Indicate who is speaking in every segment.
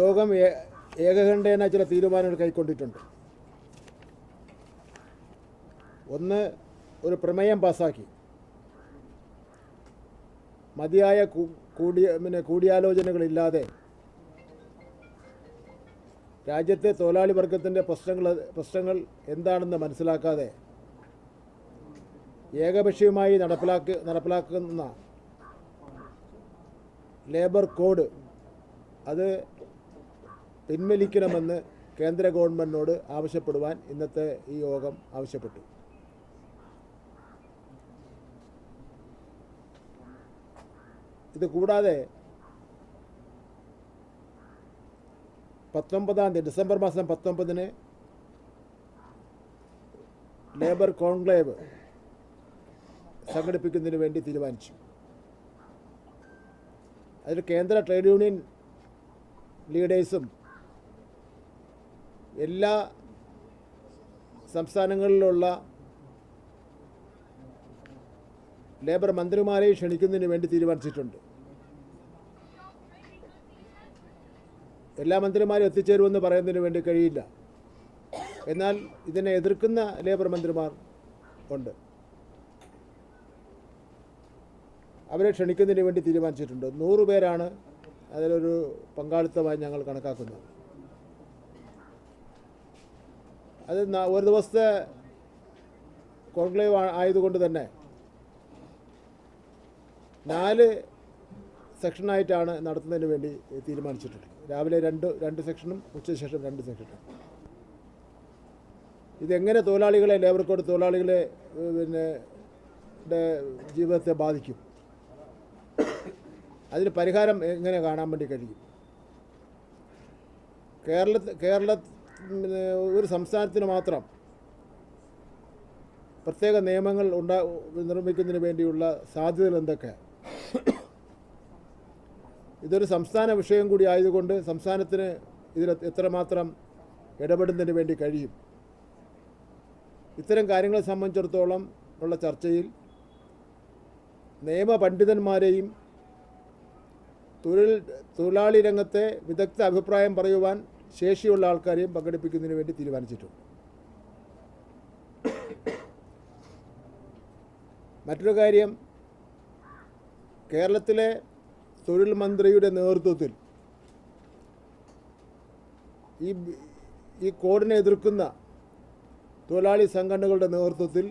Speaker 1: യോഗം ഏകകണ്ഠേന ചില തീരുമാനങ്ങൾ കൈക്കൊണ്ടിട്ടുണ്ട്. ഒന്ന് ഒരു പ്രമേയം പാസാക്കി. മതിയായ കൂടിയ പിന്നെ കൂടിയാലോചനകളില്ലാതെ രാജ്യത്തെ തൊഴിലാളി വർഗത്തിന്റെ പ്രശ്നങ്ങൾ പ്രശ്നങ്ങൾ എന്താണെന്ന് മനസ്സിലാക്കാതെ ഏകപക്ഷീയമായി നടപ്പിലാക്ക നടപ്പിലാക്കുന്ന ലേബർ കോഡ് അത് പിൻവലിക്കണമെന്ന് കേന്ദ്ര ഗവൺമെന്റിനോട് ആവശ്യപ്പെടുവാൻ ഇന്നത്തെ ഈ യോഗം ആവശ്യപ്പെട്ടു. ഇത് കൂടാതെ പത്തൊമ്പതാം തീയതി ഡിസംബർ മാസം പത്തൊമ്പതിന് ലേബർ കോൺക്ലേവ് സംഘടിപ്പിക്കുന്നതിന് വേണ്ടി തീരുമാനിച്ചു. അതിൽ കേന്ദ്ര ട്രേഡ് യൂണിയൻ ലീഡേഴ്സും എല്ലാ സംസ്ഥാനങ്ങളിലുള്ള ലേബർ മന്ത്രിമാരെയും ക്ഷണിക്കുന്നതിന് വേണ്ടി തീരുമാനിച്ചിട്ടുണ്ട്. എല്ലാ മന്ത്രിമാരും എത്തിച്ചേരുമെന്ന് പറയുന്നതിന് വേണ്ടി കഴിയില്ല. എന്നാൽ ഇതിനെ എതിർക്കുന്ന ലേബർ മന്ത്രിമാർ ഉണ്ട്. അവരെ ക്ഷണിക്കുന്നതിന് വേണ്ടി തീരുമാനിച്ചിട്ടുണ്ട്. നൂറ് പേരാണ് അതിലൊരു പങ്കാളിത്തമായി ഞങ്ങൾ കണക്കാക്കുന്നത്. അത് ഒരു ദിവസത്തെ കോൺക്ലേവ് ആയതുകൊണ്ട് തന്നെ നാല് സെക്ഷനായിട്ടാണ് നടത്തുന്നതിന് വേണ്ടി തീരുമാനിച്ചിട്ടുള്ളത് രാവിലെ രണ്ട് രണ്ട് സെക്ഷനും ഉച്ചശേഷം രണ്ട് സെക്ഷനും. ഇതെങ്ങനെ തൊഴിലാളികളെ ലേബർ കോഡ് തൊഴിലാളികളെ പിന്നെ ജീവിതത്തെ ബാധിക്കും? അതിന് പരിഹാരം എങ്ങനെ കാണാൻ വേണ്ടി കഴിയും? കേരള കേരള ഒരു സംസ്ഥാനത്തിന് മാത്രം പ്രത്യേക നിയമങ്ങൾ ഉണ്ടാ നിർമ്മിക്കുന്നതിന് വേണ്ടിയുള്ള സാധ്യതകൾ എന്തൊക്കെ? ഇതൊരു സംസ്ഥാന വിഷയം കൂടി ആയതുകൊണ്ട് സംസ്ഥാനത്തിന് ഇതിൽ എത്രമാത്രം ഇടപെടുന്നതിന് വേണ്ടി കഴിയും? ഇത്തരം കാര്യങ്ങളെ സംബന്ധിച്ചിടത്തോളം ഉള്ള ചർച്ചയിൽ നിയമപണ്ഡിതന്മാരെയും തൊഴിൽ തൊഴിലാളി രംഗത്തെ വിദഗ്ധ അഭിപ്രായം പറയുവാൻ ശേഷിയുള്ള ആൾക്കാരെയും പങ്കെടുപ്പിക്കുന്നതിന് വേണ്ടി തീരുമാനിച്ചിട്ടുണ്ട്. മറ്റൊരു കാര്യം കേരളത്തിലെ തൊഴിൽ മന്ത്രിയുടെ നേതൃത്വത്തിൽ ഈ ഈ കോഡിനെ എതിർക്കുന്ന തൊഴിലാളി സംഘടനകളുടെ നേതൃത്വത്തിൽ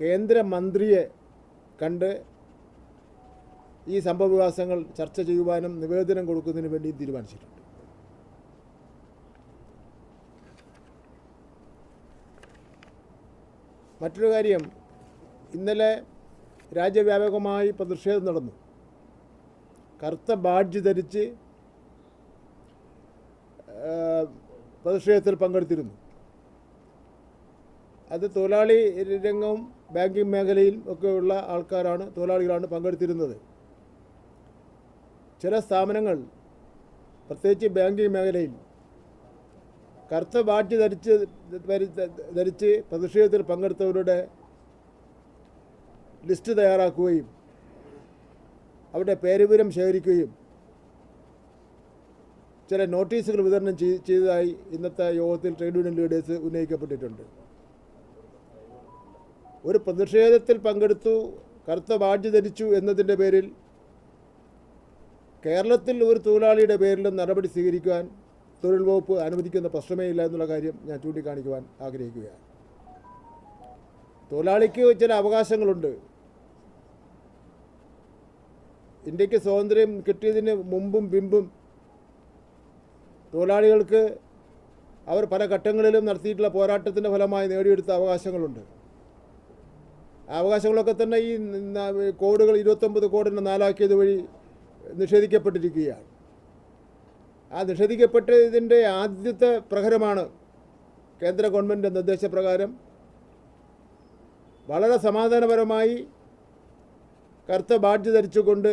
Speaker 1: കേന്ദ്രമന്ത്രിയെ കണ്ട് ഈ സംഭവവികാസങ്ങൾ ചർച്ച ചെയ്യുവാനും നിവേദനം കൊടുക്കുന്നതിന് വേണ്ടി തീരുമാനിച്ചിട്ടുണ്ട്. മറ്റൊരു കാര്യം ഇന്നലെ രാജ്യവ്യാപകമായി പ്രതിഷേധം നടന്നു. കറുത്ത ബാഡ്ജ് ധരിച്ച് പ്രതിഷേധത്തിൽ പങ്കെടുത്തിരുന്നു. അത് തൊഴിലാളി രംഗവും ബാങ്കിങ് മേഖലയിൽ ഒക്കെയുള്ള ആൾക്കാരാണ് തൊഴിലാളികളാണ് പങ്കെടുത്തിരുന്നത്. ചില സ്ഥാപനങ്ങൾ പ്രത്യേകിച്ച് ബാങ്കിങ് മേഖലയിൽ കറുത്ത ബാറ്റ് ധരിച്ച് ധരി- ധരിച്ച് പ്രതിഷേധത്തിൽ പങ്കെടുത്തവരുടെ ലിസ്റ്റ് തയ്യാറാക്കുകയും അവരുടെ പേരുവിവരം ശേഖരിക്കുകയും ചില നോട്ടീസുകൾ വിതരണം ചെയ്- ചെയ്തതായി ഇന്നത്തെ യോഗത്തിൽ ട്രേഡ് യൂണിയൻ ലീഡേഴ്സ് ഉന്നയിക്കപ്പെട്ടിട്ടുണ്ട്. ഒരു പ്രതിഷേധത്തിൽ പങ്കെടുത്തു കറുത്ത ബാഡ്ജ് ധരിച്ചു എന്നതിന്റെ പേരിൽ കേരളത്തിൽ ഒരു തൊഴിലാളിയുടെ പേരിലും നടപടി സ്വീകരിക്കുവാൻ തൊഴിൽ വകുപ്പ് അനുവദിക്കുന്ന പ്രശ്നമേ ഇല്ല എന്നുള്ള കാര്യം ഞാൻ ചൂണ്ടിക്കാണിക്കുവാൻ ആഗ്രഹിക്കുകയാണ്. തൊഴിലാളിക്ക് ചില അവകാശങ്ങളുണ്ട്. ഇന്ത്യയ്ക്ക് സ്വാതന്ത്ര്യം കിട്ടിയതിന് മുമ്പും പിമ്പും തൊഴിലാളികൾക്ക് അവർ പല ഘട്ടങ്ങളിലും നടത്തിയിട്ടുള്ള പോരാട്ടത്തിന്റെ ഫലമായി നേടിയെടുത്ത അവകാശങ്ങളുണ്ട്. അവകാശങ്ങളൊക്കെ തന്നെ ഈ കോഡുകൾ ഇരുപത്തൊമ്പത് കോഡിനെ നാലാക്കിയത് വഴി നിഷേധിക്കപ്പെട്ടിരിക്കുകയാണ്. ആ നിഷേധിക്കപ്പെട്ടതിന്റെ ആദ്യത്തെ പ്രഹരമാണ് കേന്ദ്ര ഗവൺമെന്റ് നിർദ്ദേശപ്രകാരം. വളരെ സമാധാനപരമായി കറുത്ത ബാഡ്ജ് ധരിച്ചുകൊണ്ട്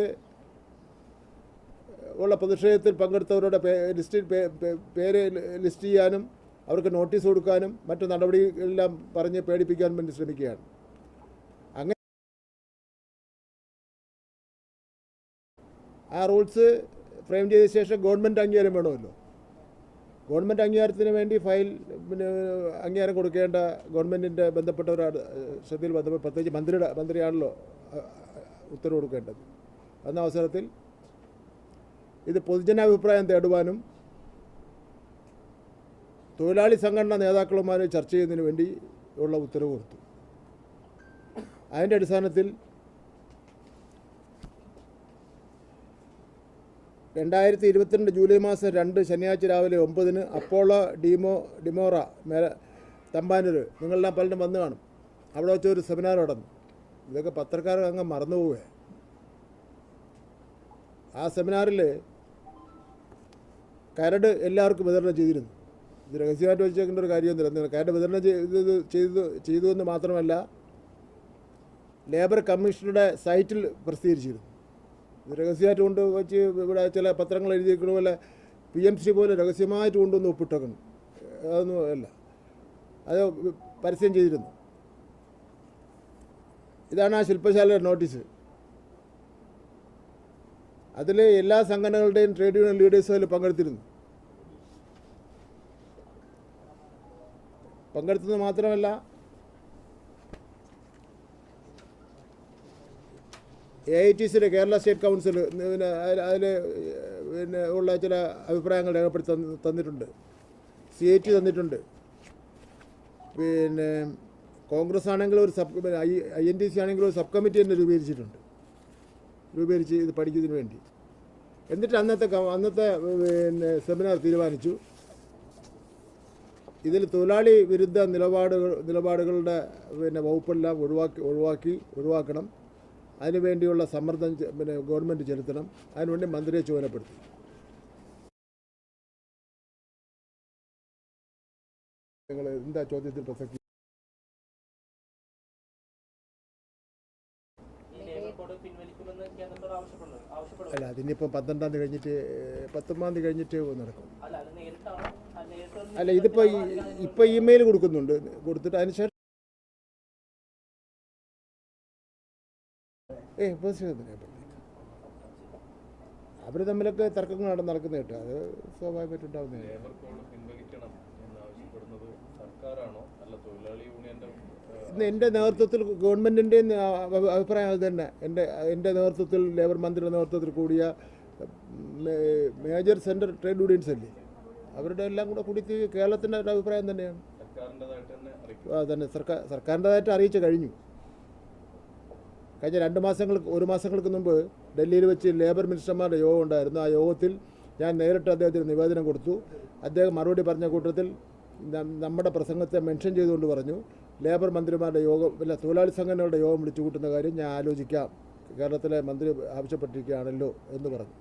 Speaker 1: ഉള്ള പ്രതിഷേധത്തിൽ പങ്കെടുത്തവരുടെ ലിസ്റ്റിൽ പേര് ലിസ്റ്റ് ചെയ്യാനും അവർക്ക് നോട്ടീസ് കൊടുക്കാനും മറ്റു നടപടികളെല്ലാം പറഞ്ഞ് പേടിപ്പിക്കാൻ വേണ്ടി ശ്രമിക്കുകയാണ്. അങ്ങനെ ആ റൂൾസ് ഫ്രെയിം ചെയ്ത ശേഷം ഗവൺമെന്റ് അംഗീകാരം വേണമല്ലോ. ഗവൺമെന്റ് അംഗീകാരത്തിന് വേണ്ടി ഫയൽ പിന്നെ അംഗീകാരം കൊടുക്കേണ്ട ഗവൺമെന്റിന്റെ ബന്ധപ്പെട്ടവരാണ് ശ്രദ്ധയിൽ ബന്ധപ്പെട്ട് പ്രത്യേകിച്ച് മന്ത്രിയുടെ മന്ത്രിയാണല്ലോ ഉത്തരവ് കൊടുക്കേണ്ടത്. എന്ന അവസരത്തിൽ ഇത് പൊതുജനാഭിപ്രായം തേടുവാനും തൊഴിലാളി സംഘടനാ നേതാക്കളുമായി ചർച്ച ചെയ്യുന്നതിന് വേണ്ടി ഉള്ള ഉത്തരവ് കൊടുത്തു. അതിന്റെ അടിസ്ഥാനത്തിൽ രണ്ടായിരത്തി ഇരുപത്തിരണ്ട് ജൂലൈ മാസം രണ്ട് ശനിയാഴ്ച രാവിലെ ഒമ്പതിന് അപ്പോളോ ഡിമോ ഡിമോറ മേല തമ്പാനൂർ നിങ്ങളെല്ലാം പലരും വന്നു കാണും. അവിടെ വെച്ച് ഒരു സെമിനാർ നടന്നു. ഇതൊക്കെ പത്രക്കാർ അങ്ങ് മറന്നുപോവേ ആ സെമിനാറിൽ കരട് എല്ലാവർക്കും വിതരണം ചെയ്തിരുന്നു. ഇത് രഹസ്യമായിട്ട് വെച്ചേക്കേണ്ട ഒരു കാര്യമൊന്നുമില്ല. കരട് വിതരണം ചെയ്ത് ചെയ്തു ചെയ്തു എന്ന് മാത്രമല്ല ലേബർ കമ്മീഷണറുടെ സൈറ്റിൽ പ്രസിദ്ധീകരിച്ചിരുന്നു. രഹസ്യമായിട്ട് കൊണ്ട് വെച്ച് ഇവിടെ ചില പത്രങ്ങൾ എഴുതിയിരിക്കുന്ന പോലെ പി എം സി പോലെ രഹസ്യമായിട്ട് കൊണ്ടുവന്ന് ഒപ്പിട്ടേക്കണം. അതൊന്നും അല്ല. അത് പരസ്യം ചെയ്തിരുന്നു. ഇതാണ് ആ ശില്പശാലയുടെ നോട്ടീസ്. അതിൽ എല്ലാ സംഘടനകളുടെയും ട്രേഡ് യൂണിയൻ ലീഡേഴ്സും അതിൽ പങ്കെടുത്തിരുന്നു. പങ്കെടുത്തത് മാത്രമല്ല എ ഐ ടി സിയിലെ കേരള സ്റ്റേറ്റ് കൗൺസിൽ പിന്നെ അതിൽ പിന്നെ ഉള്ള ചില അഭിപ്രായങ്ങൾ രേഖപ്പെടുത്തി തന്നിട്ടുണ്ട്. സി ഐ ടി തന്നിട്ടുണ്ട്. പിന്നെ കോൺഗ്രസ് ആണെങ്കിൽ ഒരു sub I I N T C ആണെങ്കിൽ ഒരു സബ് കമ്മിറ്റി തന്നെ രൂപീകരിച്ചിട്ടുണ്ട്. രൂപീകരിച്ച് ഇത് പഠിക്കുന്നതിന് വേണ്ടി. എന്നിട്ട് അന്നത്തെ അന്നത്തെ പിന്നെ സെമിനാർ തീരുമാനിച്ചു. ഇതിൽ തൊഴിലാളി വിരുദ്ധ നിലപാടുകൾ നിലപാടുകളുടെ പിന്നെ വകുപ്പെല്ലാം ഒഴിവാക്കി ഒഴിവാക്കി ഒഴിവാക്കണം. അതിനുവേണ്ടിയുള്ള സമ്മർദ്ദം പിന്നെ ഗവൺമെന്റ് ചെലുത്തണം. അതിനുവേണ്ടി മന്ത്രിയെ ചുമതലപ്പെടുത്തി. നിങ്ങൾ എന്താ ചോദ്യത്തിൽ പ്രസക്തി? അല്ല അതിനിപ്പോൾ പന്ത്രണ്ടാം തീയതി കഴിഞ്ഞിട്ട് പത്തൊമ്പതാം തീയതി കഴിഞ്ഞിട്ട് നടക്കും.
Speaker 2: അല്ല
Speaker 1: ഇതിപ്പോൾ ഇപ്പോൾ ഇമെയിൽ കൊടുക്കുന്നുണ്ട്. കൊടുത്തിട്ട് അതിനുശേഷം ഏ അവർ തമ്മിലൊക്കെ തർക്കങ്ങൾ നടക്കുന്നത് നടക്കുന്ന കേട്ടോ. അത് സ്വാഭാവികമായിട്ടുണ്ടാവുന്ന എന്റെ നേതൃത്വത്തിൽ ഗവൺമെന്റിന്റെ അഭിപ്രായം അത് തന്നെ. എന്റെ എന്റെ നേതൃത്വത്തിൽ ലേബർ മന്ത്രിയുടെ നേതൃത്വത്തിൽ കൂടിയ മേജർ സെന്റർ ട്രേഡ് യൂണിയൻസ് അല്ലേ? അവരുടെ എല്ലാം കൂടെ കൂടി കേരളത്തിന്റെ അഭിപ്രായം തന്നെയാണ്. ആ, തന്നെ. സർക്കാർ സർക്കാരിന്റെതായിട്ട് അറിയിച്ചു കഴിഞ്ഞു. കഴിഞ്ഞ രണ്ട് മാസങ്ങൾക്ക് ഒരു മാസങ്ങൾക്ക് മുമ്പ് ഡൽഹിയിൽ വെച്ച് ലേബർ മിനിസ്റ്റർമാരുടെ യോഗം ഉണ്ടായിരുന്നു. ആ യോഗത്തിൽ ഞാൻ നേരിട്ട് അദ്ദേഹത്തിന് നിവേദനം കൊടുത്തു. അദ്ദേഹം മറുപടി പറഞ്ഞ കൂട്ടത്തിൽ നമ്മുടെ പ്രസംഗത്തെ മെൻഷൻ ചെയ്തുകൊണ്ട് പറഞ്ഞു. ലേബർ മന്ത്രിമാരുടെ യോഗം അല്ല തൊഴിലാളി സംഘടനകളുടെ യോഗം വിളിച്ചു കൂട്ടുന്ന കാര്യം ഞാൻ ആലോചിക്കാം. കേരളത്തിലെ മന്ത്രി ആവശ്യപ്പെട്ടിരിക്കുകയാണല്ലോ എന്ന് പറഞ്ഞു.